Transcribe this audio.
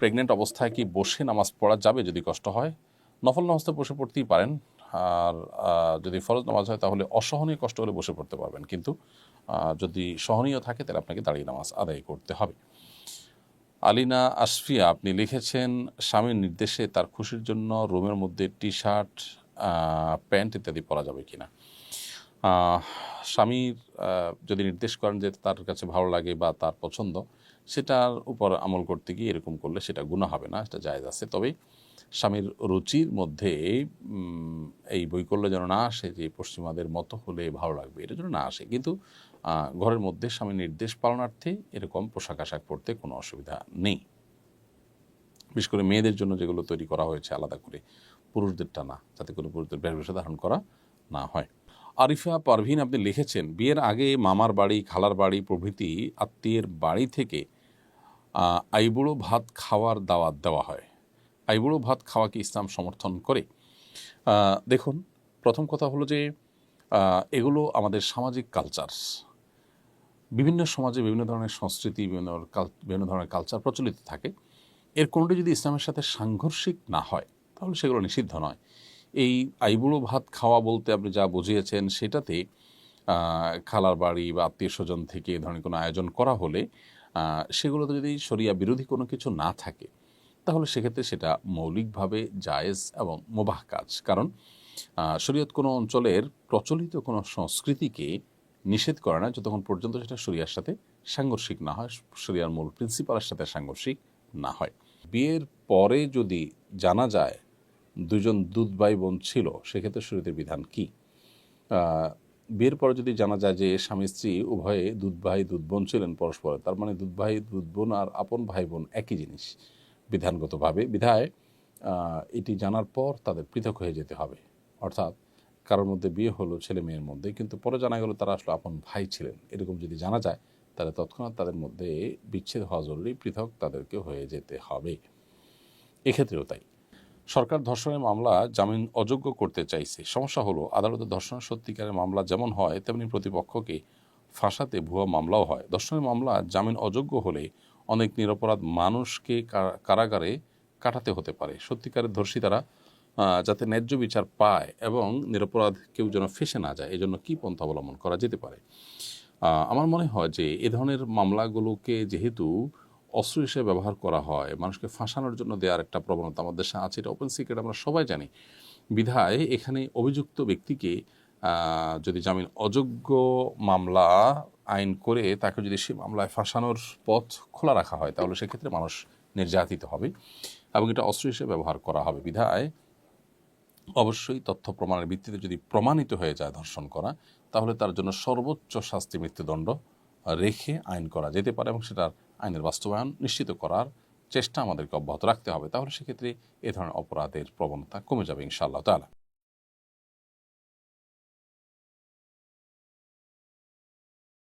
Pregnant অবস্থায় কি বসে নামাজ পড়া যাবে যদি কষ্ট হয়? নফল নামাজটা বসে পড়তেই পারেন। আর যদি ফরজ নামাজ হয় তাহলে অসহনীয় কষ্ট হলে বসে পড়তে পারবেন। কিন্তু যদি সহনীয় থাকে তাহলে আপনাকে দাঁড়িয়ে নামাজ আদায় করতে হবে। আলিনা আশফিয়া, আপনি লিখেছেন, স্বামীর নির্দেশে তার খুশির জন্য রুমের মধ্যে টি শার্ট প্যান্ট ইত্যাদি পরা যাবে কিনা? স্বামীর যদি নির্দেশ করেন যে তার কাছে ভালো লাগে বা তার পছন্দ, সেটার উপর আমল করতে গিয়ে এরকম করলে সেটা গুণা হবে না, সেটা জায়েজ আছে। তবে স্বামীর রুচির মধ্যে এই বৈকল্য যেন না আসে যে পশ্চিমাদের মতো হলে ভালো লাগবে, এটা যেন না আসে। কিন্তু ঘরের মধ্যে স্বামীর নির্দেশ পালনার্থে এরকম পোশাক আশাক পরতে কোনো অসুবিধা নেই। বিশেষ করে মেয়েদের জন্য যেগুলো তৈরি করা হয়েছে আলাদা করে পুরুষদেরটা না যাতে করে পুরুষদের বেশভূষা ধারণ করা না হয়। আরিফা পারভিন আপনি লিখেছেন, বিয়ের আগে মামার বাড়ি, খালার বাড়ি, প্রভৃতি আত্মীয়ের বাড়ি থেকে আইবুড়ো ভাত খাওয়ার দাওয়াত দেওয়া হয়। আইবুড়ো ভাত খাওয়াকে ইসলাম সমর্থন করে। দেখুন, প্রথম কথা হলো যে এগুলো আমাদের সামাজিক কালচার বিভিন্ন সমাজে বিভিন্ন ধরনের সংস্কৃতি, বিভিন্ন বিভিন্ন ধরনের কালচার প্রচলিত থাকে। এর কোনোটি যদি ইসলামের সাথে সাংঘর্ষিক না হয়, তাহলে সেগুলো নিষিদ্ধ নয়। এই আইবুড়ো ভাত খাওয়া বলতে আপনি যা বুঝিয়েছেন সেটাতে খালার বাড়ি বা আত্মীয় স্বজন থেকে এ ধরনের কোনো আয়োজন করা হলে সেগুলোতে যদি শরিয়া বিরোধী কোনো কিছু না থাকে, তাহলে সেক্ষেত্রে সেটা মৌলিকভাবে জায়েজ এবং মোবাহ কাজ। কারণ শরীয়ত কোনো অঞ্চলের প্রচলিত কোনো সংস্কৃতিকে নিষেধ করে না, যতক্ষণ পর্যন্ত সেটা শরিয়ার সাথে সাংঘর্ষিক না হয়, শরিয়ার মূল প্রিন্সিপালের সাথে সাংঘর্ষিক না হয়। বিয়ের পরে যদি জানা যায় দুজন দুধ ভাই বোন ছিল, সেক্ষেত্রে শরীরের বিধান কি? বিয়ের পরে যদি জানা যায় যে স্বামী স্ত্রী উভয়ে দুধ ভাই দুধ বোন ছিলেন পরস্পরের তার মানে দুধ ভাই দুধ বোন আর আপন ভাই বোন একই জিনিস বিধানগতভাবে। বিধায় এটি জানার পর তাদের পৃথক হয়ে যেতে হবে। অর্থাৎ কারোর মধ্যে বিয়ে হলো ছেলে মেয়ের মধ্যে, কিন্তু পরে জানা গেল তারা আসলে আপন ভাই ছিলেন। এরকম যদি জানা যায়, তাহলে তৎক্ষণাৎ তাদের মধ্যে বিচ্ছেদ হওয়া জরুরি, পৃথক তাদেরকে হয়ে যেতে হবে। এক্ষেত্রেও তাই। সরকার ধর্ষণের মামলা জামিন অযোগ্য করতে চাইছে। সমস্যা হলো, আদালতে ধর্ষণ সত্যিকারের মামলা যেমন হয়, তেমনি প্রতিপক্ষকে ফাঁসাতে ভুয়া মামলাও হয়। ধর্ষণের মামলা জামিন অযোগ্য হলে অনেক নিরপরাধ মানুষকে কারাগারে কাটাতে হতে পারে। সত্যিকারের ধর্ষিতারা যাতে ন্যায্য বিচার পায় এবং নিরপরাধ কেউ যেন ফেসে না যায়, এজন্য কী পন্থা অবলম্বন করা যেতে পারে? আমার মনে হয় যে এ ধরনের মামলাগুলোকে যেহেতু অস্ত্র হিসেবে ব্যবহার করা হয়, মানুষকে ফাঁসানোর জন্য দেওয়ার একটা প্রবণতা আমাদের দেশে আছে, এটা ওপেন সিক্রেট আমরা সবাই জানি। বিধায় এখানে অভিযুক্ত ব্যক্তিকে যদি জামিন অযোগ্য মামলা আইন করে তাকে যদি সে মামলায় ফাঁসানোর পথ খোলা রাখা হয়, তাহলে সেক্ষেত্রে মানুষ নির্যাতিত হবে এবং এটা অস্ত্র হিসেবে ব্যবহার করা হবে। বিধায় অবশ্যই তথ্য প্রমাণের ভিত্তিতে যদি প্রমাণিত হয়ে যায় ধর্ষণ করা, তাহলে তার জন্য সর্বোচ্চ শাস্তি মৃত্যুদণ্ড রেখে আইন করা যেতে পারে এবং সেটার আইনের বাস্তবায়ন নিশ্চিত করার চেষ্টা আমাদেরকে অব্যাহত রাখতে হবে। তাহলে সেক্ষেত্রে এ ধরনের অপরাধের প্রবণতা কমে যাবে ইনশাআল্লাহ তালা